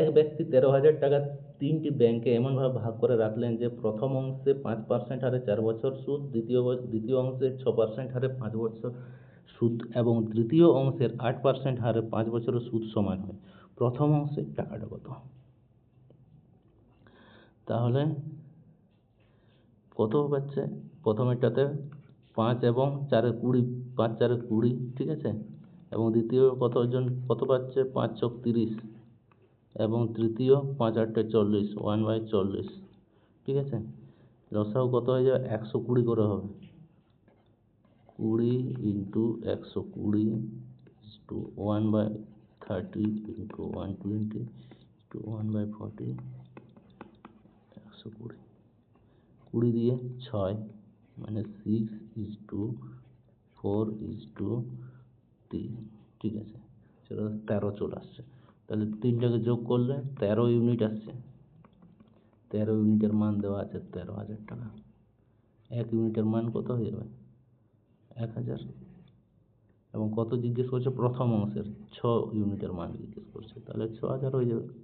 এক ব্যক্তি তেরো হাজার টাকা তিনটি ব্যাংকে এমনভাবে ভাগ করে রাখলেন যে প্রথম অংশে পাঁচ পার্সেন্ট হারে চার বছর সুদ, দ্বিতীয় দ্বিতীয় অংশে ছ পার্সেন্ট হারে পাঁচ বছর সুদ এবং তৃতীয় অংশের আট পার্সেন্ট হারে পাঁচ বছরের সুদ সমান হয়। প্রথম অংশের টাকাটা কত? তাহলে কত পাচ্ছে? প্রথমেরটাতে পাঁচ এবং চারে কুড়ি, পাঁচ চারে কুড়ি, ঠিক আছে? এবং দ্বিতীয় কতজন, কত পাচ্ছে? পাঁচ চক তিরিশ। এবং তৃতীয় পাঁচ আটটে চল্লিশ ওয়ান বাই চল্লিশ। ঠিক আছে? লসাও কত হয়ে যাবে? একশো কুড়ি করে হবে। কুড়ি ইন্টু একশো কুড়ি two one by thirty into one twenty two one by forty একশো কুড়ি। কুড়ি দিয়ে ছয় মানে six is two four is two তিন ঠিক আছে? সেটা তেরো চলে আসছে। তাহলে তিনটাকে যোগ করলে তেরো ইউনিট আসছে। তেরো ইউনিটের মান দেওয়া আছে তেরো হাজার টাকা। এক ইউনিটের মান কত হয়ে যাবে? এক হাজার। এবং কত জিজ্ঞেস করছে? প্রথম অংশের ছ ইউনিটের মান জিজ্ঞেস করছে। তাহলে ছ হাজার হয়ে যাবে।